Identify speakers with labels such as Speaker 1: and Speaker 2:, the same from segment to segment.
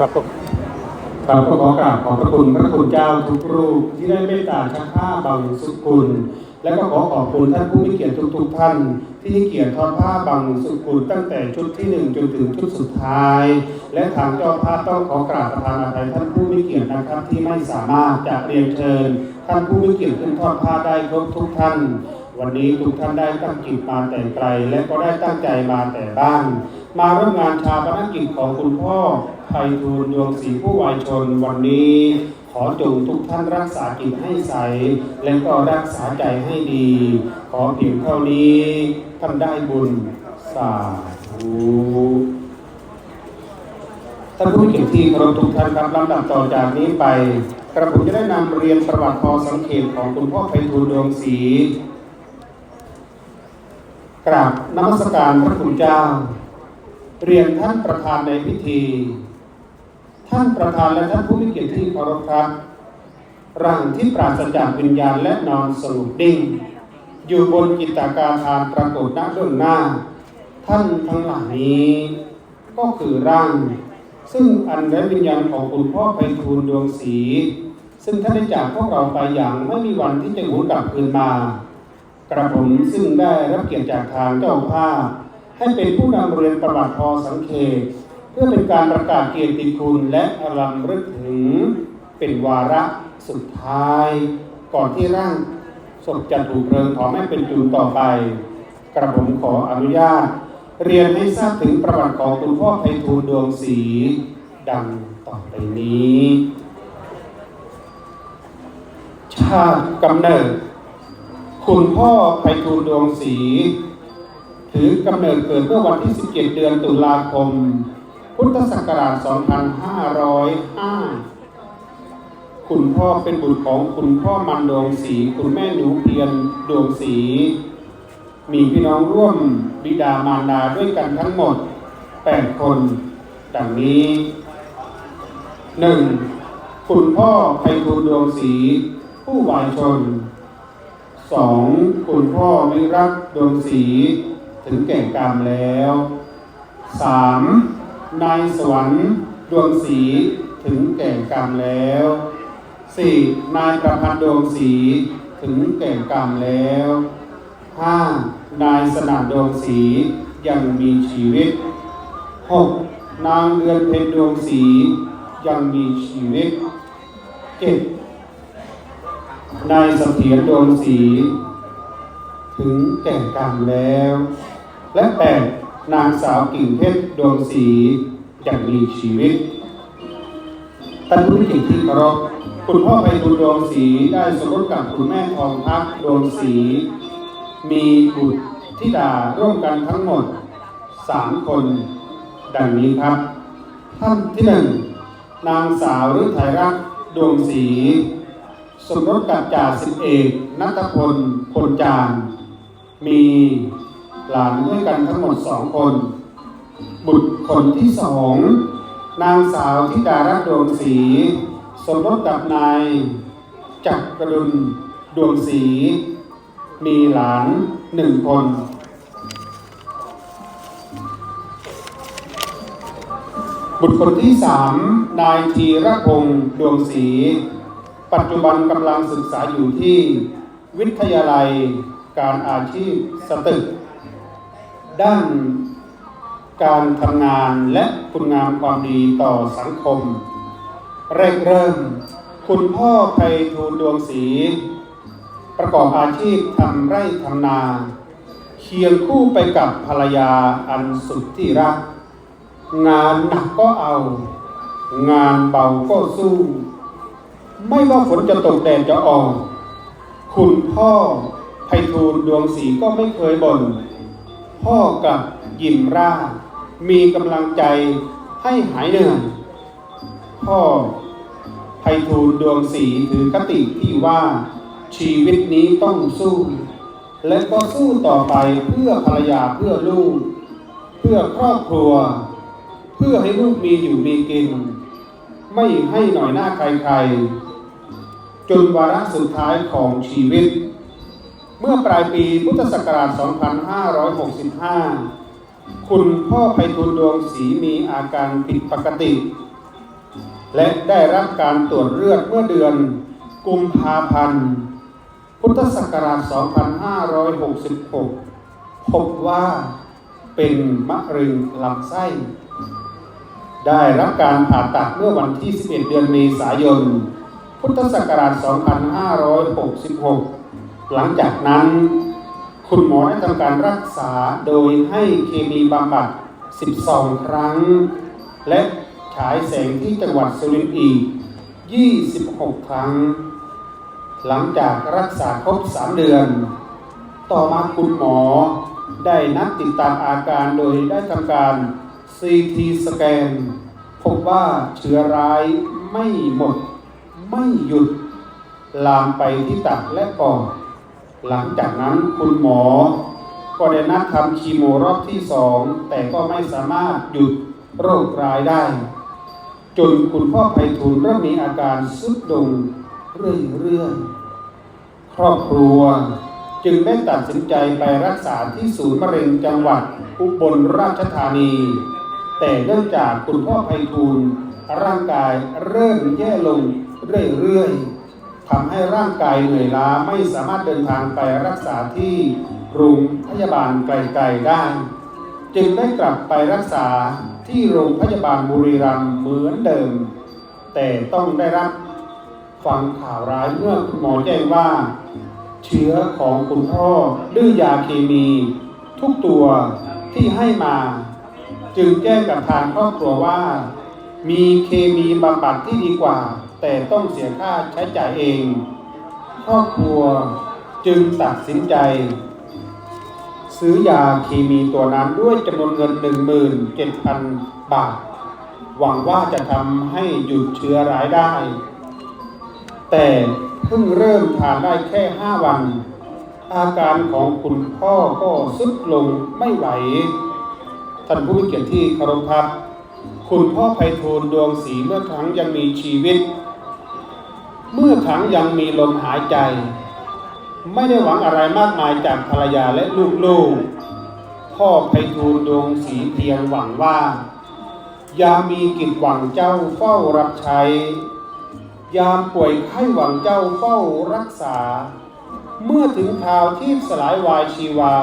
Speaker 1: ครับ
Speaker 2: ครับก็ขอกราบขอบพระคุณพระคุณเจ้าทุกรูปที่ได้เมตตาชักผ้าบังสุกุล และก็ขอขอบคุณท่านผู้มีเกียรติทุกๆท่าน ที่ให้เกียรติทอดผ้าบังสุกุลตั้งแต่ชุดที่หนึ่งจนถึงชุดสุดท้าย และทางเจ้าภาพต้องขอกราบประทานอภัยท่านผู้มีเกียรตินะครับที่ไม่สามารถจะเรียนเชิญ ท่านผู้มีเกียรติขึ้นทอดผ้าได้ครบทุกท่าน วันนี้ทุกท่านได้ตั้งจิตมาแต่ไกล และก็ได้ตั้งใจมาแต่บ้าน มาร่วมงานชาปนกิจของคุณพ่อไพฑูรย์ดวงศรีผู้วายชนวันนี้ ขอจงทุกท่านรักษาจิตให้ใส และก็รักษาใจให้ดี ขอเพียงเท่านี้ท่านได้บุญสาธุท่านผู้มีเกียรติที่เคารพทุกท่านครับลำดับต่อจากนี้ไป กระผมจะได้นำเรียนประวัติพอสังเขตของคุณพ่อไพฑูรย์ดวงศรีกราบนมัสการพระคุณเจ้า เรียนท่านประธานในพิธี ท่านประธานและท่านผู้มีเกียรติที่เคารพครับร่างที่ปราศจากวิญญาณและนอนสงบนิ่ง อยู่บนกิตาการทานปรากฏณเบื้องหน้า ท่านทั้งหลายนี้ ก็คือร่าง ซึ่งอันและวิญญาณของคุณพ่อไพฑูรย์ดวงศรีซึ่งท่านได้จากพวกเราไปอย่างไม่มีวันที่จะหวนกลับคืนมา กระผมซึ่งได้รับเกียรติจากทางเจ้าภาพ ให้เป็นผู้นำเรียนประวัติพอสังเขตเพื่อเป็นการประกาศเกียรติคุณและอลัมรึกถึงเป็นวาระสุดท้าย ก่อนที่ร่างศพจะถูกเพลิงเผาไม้เป็นจุดต่อไป กระผมขออนุญาต เรียนให้ทราบถึงประวัติของคุณพ่อไพฑูรย์ดวงศรีดังต่อไปนี้ ชาติกำเนิด คุณพ่อไพฑูรย์ดวงศรี ถือกำเนิดเกิดเมื่อวันที่ 17 เดือนตุลาคม พุทธศักราช 2505 คุณพ่อเป็นบุตรของคุณพ่อมันดวงศรีคุณแม่หนูเพียรดวงศรีมีพี่น้องร่วมบิดามารดาด้วยกันทั้งหมด 8 คน ดังนี้ 1. คุณพ่อไพฑูรย์ดวงศรีผู้วายชนสองคุณพ่อวิรัตดวงศรี ถึงแก่กรรมแล้วสามนายสวรรค์ดวงศีถึงแก่กรรมแล้วสี่นายประพันธ์ดวงศีถึงแก่กรรมแล้วห้านายสนั่นดวงศียังมีชีวิตหกนางเรือนเพ็ญดวงศียังมีชีวิตเจ็ดนายเสถียรดวงศีถึงแก่กรรมแล้ว และแปดนางสาวกิ่งเพชรดวงศรียังมีชีวิตท่านผู้มีเกียรติที่เคารพคุณพ่อไพฑูรย์ดวงศรีได้สมรสกับคุณแม่ทองพักดวงศรีมีบุตรธิดาร่วมกันทั้งหมดสามคน ดังนี้ครับ ท่านที่หนึ่งนางสาวฤทัยรักษ์ดวงศรีสมรสกับจ่าสิบเอกนัทพลพลจางมี หลานด้วยกันทั้งหมดสองคน บุตรคนที่สองนางสาวธิดารัตน์ดวงศรีสมรสกับนายจักรลุนดวงศรีมีหลานหนึ่งคน บุตรคนที่สามนายธีรพงษ์ดวงศรีปัจจุบันกำลังศึกษาอยู่ที่วิทยาลัยการอาชีพสตึก ด้านการทำงานและคุณงามความดีต่อสังคม แรกเริ่ม คุณพ่อไพฑูรย์ดวงศรีประกอบอาชีพทำไร่ทำนาเคียงคู่ไปกับภรรยาอันสุดที่รัก งานหนักก็เอา งานเบาก็สู้ ไม่ว่าฝนจะตกแดดจะออก คุณพ่อไพฑูรย์ดวงศรีก็ไม่เคยบน่น พ่อกับยิ้มร่า มีกำลังใจให้หายเหนื่อยพ่อไพฑูรย์ดวงศรีถือคติที่ว่าชีวิตนี้ต้องสู้ และก็สู้ต่อไปเพื่อภรรยาเพื่อลูก เพื่อครอบครัว เพื่อให้ลูกมีอยู่มีกิน ไม่ให้หน่อยหน้าใครๆ จนวาระสุดท้ายของชีวิต เมื่อปลายปีพุทธศักราช 2565 คุณพ่อไพฑูรย์ดวงศรีมีอาการผิดปกติ และได้รับการตรวจเลือดเมื่อเดือนกุมภาพันธ์ พุทธศักราช 2566 พบว่าเป็นมะเร็งลำไส้ ได้รับการผ่าตัดเมื่อวันที่ 11 เดือนเมษายน พุทธศักราช 2566 หลังจากนั้น คุณหมอได้ทำการรักษาโดยให้เคมีบำบัด 12 ครั้ง และฉายแสงที่จังหวัดสุรินทร์อีก 26 ครั้ง หลังจากรักษาครบ 3 เดือน ต่อมาคุณหมอได้นัดติดตามอาการโดยได้ทำการ CT สแกน พบว่าเชื้อร้ายไม่หมด ไม่หยุด ลามไปที่ตับและปอด หลังจากนั้นคุณหมอก็ได้นัดทำคีโมรอบที่สองแต่ก็ไม่สามารถหยุดโรคร้ายได้ จนคุณพ่อไพฑูรย์เริ่มมีอาการสุดลงเรื่อยๆครอบครัวจึงได้ตัดสินใจไปรักษาที่ศูนย์มะเร็งจังหวัดอุบลราชธานี แต่เนื่องจากคุณพ่อไพฑูรย์ร่างกายเริ่มแย่ลงเรื่อยๆ ทำให้ร่างกายเหนื่อยล้าไม่สามารถเดินทางไปรักษาที่โรงพยาบาลไกลๆได้ จึงได้กลับไปรักษาที่โรงพยาบาลบุรีรัมย์เหมือนเดิม แต่ต้องได้รับฟังข่าวร้ายเมื่อคุณหมอแจ้งว่า เชื้อของคุณพ่อดื้อยาเคมี ทุกตัวที่ให้มา จึงแจ้งกับทางครอบครัวว่า มีเคมีบำบัดที่ดีกว่า แต่ต้องเสียค่าใช้จ่ายเอง ครอบครัวจึงตัดสินใจ ซื้อยาเคมีตัวนั้นด้วยจำนวนเงิน 17,000 บาท หวังว่าจะทำให้หยุดเชื้อร้ายได้ แต่เพิ่งเริ่มทานได้แค่ 5 วัน อาการของคุณพ่อก็สุดลงไม่ไหวท่านผู้มีเกียรติที่เคารพครับ คุณพ่อไพฑูรย์ดวงศรีเมื่อครั้งยังมีชีวิต เมื่อครั้งยังมีลมหายใจ ไม่ได้หวังอะไรมากมายจากภรรยาและลูกๆ พ่อไพฑูรย์ดวงศรีเพียงหวังว่า ยามมีกิจหวังเจ้าเฝ้ารับใช้ ยามป่วยไข้หวังเจ้าเฝ้ารักษา เมื่อถึงคราวที่สลายวายชีวา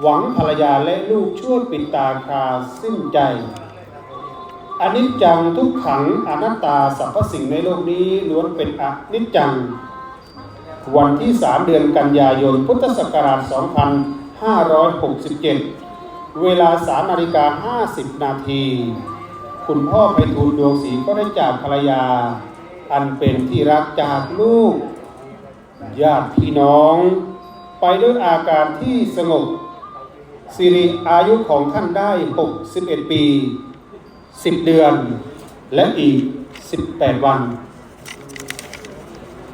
Speaker 2: หวังภรรยาและลูกช่วยปิดตาคาสิ้นใจ อนิจจังทุกขังอนัตตาสรรพสิ่งในโลกนี้ล้วนเป็นอนิจจัง วันที่ 3 เดือนกันยายน พุทธศักราช 2567 เวลา3นาฬิกา 50 นาที คุณพ่อไพฑูรย์ดวงศรีก็ได้จากภรรยา อันเป็นที่รักจากลูก ญาติพี่น้อง ไปด้วยอาการที่สงบสิริอายุของท่านได้ 61 ปี 10 เดือน และอีก 18 วัน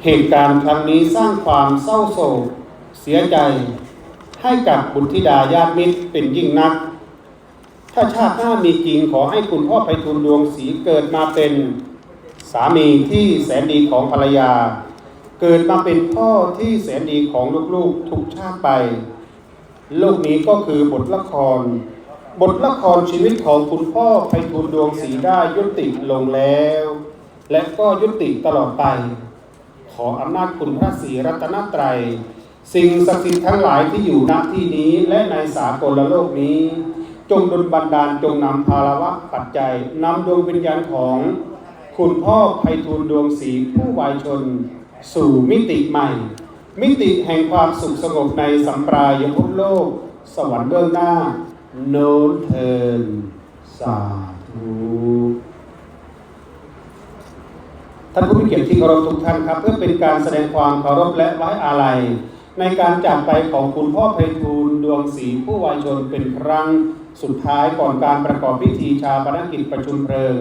Speaker 2: เหตุการณ์ครั้งนี้สร้างความเศร้าโศก เสียใจ ให้กับบุตรธิดาญาติมิตรเป็นยิ่งนัก ถ้าชาติหน้ามีจริงขอให้คุณพ่อไพฑูรย์ดวงศรีเกิดมาเป็นสามีที่แสนดีของภรรยา เกิดมาเป็นพ่อที่แสนดีของลูกๆทุกชาติไป โลกนี้ก็คือบทละคร บทละครชีวิตของคุณพ่อไพฑูรย์ดวงศรีได้ยุติลงแล้ว และก็ยุติตลอดไป ขออำนาจคุณพระศรีรัตนตรัย สิ่งศักดิ์สิทธิ์ทั้งหลายที่อยู่ณที่นี้และในสากลโลกนี้ จงดลบันดาลจงนำภาระวะปัจจัยนำดวงวิญญาณของคุณพ่อไพฑูรย์ดวงศรีผู้วายชน สู่มิติใหม่ มิติแห่งความสุขสงบในสัมปรายภพโลก สวรรค์เบื้องหน้า โน้นเทินสาธุท่านผู้มีเกียรติที่เคารพทุกท่านครับ เพื่อเป็นการแสดงความเคารพและไว้อาลัย ในการจากไปของคุณพ่อไพฑูรย์ดวงศรีผู้วายชนเป็นครั้งสุดท้ายก่อนการประกอบพิธีชาปนกิจประชุมเพลิง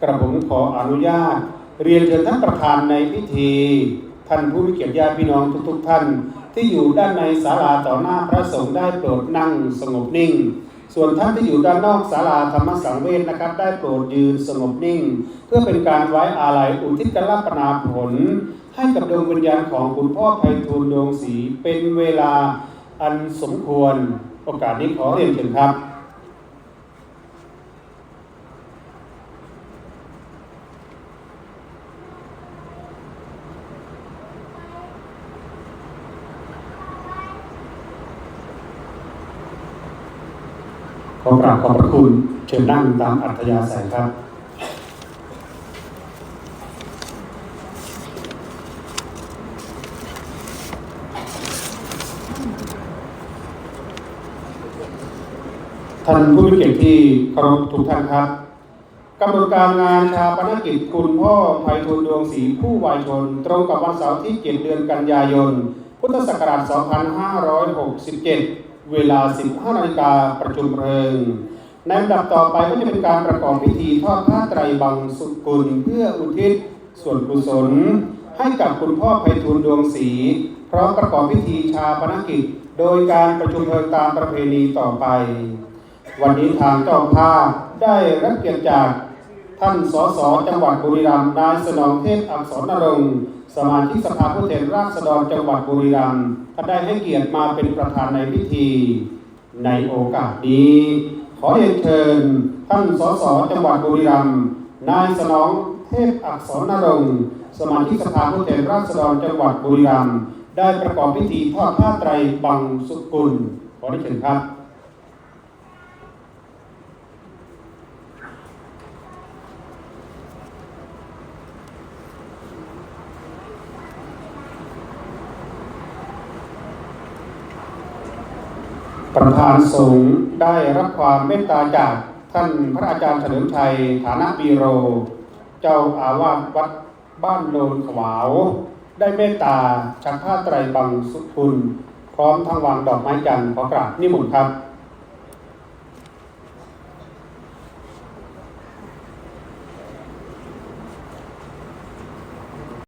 Speaker 2: กระผมขออนุญาต เรียนเชิญท่านประธานในพิธี ท่านผู้มีเกียรติญาติพี่น้องทุกๆท่าน ที่อยู่ด้านในศาลาต่อหน้าพระสงฆ์ได้โปรดนั่งสงบนิ่ง ส่วนท่านที่อยู่ด้านนอกศาลาธรรมสังเวชนะครับ ได้โปรดยืนสงบนิ่ง เพื่อเป็นการไว้อาลัยอุทิศกรปนาผล ให้กับดวงวิญญาณของคุณพ่อไพฑูรย์ดวงศรีเป็นเวลาอันสมควร โอกาสนี้ขอเรียนเชิญครับ
Speaker 1: ข
Speaker 2: ขอกราบขอบพระคุณเชิญนั่งตามอัธยาศัยครับ ท่านผู้มีเกียรติที่เคารพทุกท่านครับกำหนดการงานชาปนกิจคุณพ่อไพฑูรย์ดวงศรีผู้วายชน ตรงกับวันเสาร์ที่ 7 เดือนกันยายน พุทธศักราช 2567 เวลา 15นาฬิกาประชุมเพลิงในลำดับต่อไปก็จะเป็นการประกอบพิธีทอดผ้าไตรบังสุกุลเพื่ออุทิศส่วนกุศล ให้กับคุณพ่อไพฑูรย์ดวงศรีพร้อมประกอบพิธีชาปนกิจ โดยการประชุมเพลิงตามประเพณีต่อไป วันนี้ทางเจ้าภาพได้รับเกียรติจากท่านสสจังหวัดบุรีรัมย์นายสนองเทพอักษรนรงค์ สมาชิกสภาผู้แทนราษฎรจังหวัดบุรีรัมย์ท่านได้ให้เกียรติมาเป็นประธานในพิธี ในโอกาสนี้ ขอเรียนเชิญท่านสสจังหวัดบุรีรัมย์นายสนองเทพอักษรนรงค์สมาชิกสภาผู้แทนราษฎรจังหวัดบุรีรัมย์ได้ประกอบพิธีทอดผ้าไตรบังสุกุลขอเรียนเชิญครับ ประธานสงฆ์ได้รับความเมตตาจากท่านพระอาจารย์เฉลิมชัยฐานะบีโร เจ้าอาวาสวัดบ้านโนนขวาว ได้เมตตาชักผ้าไตรบังสุขุนพร้อมทั้งวางดอกไม้จันทร์ขอกราบนิมนต์ครับ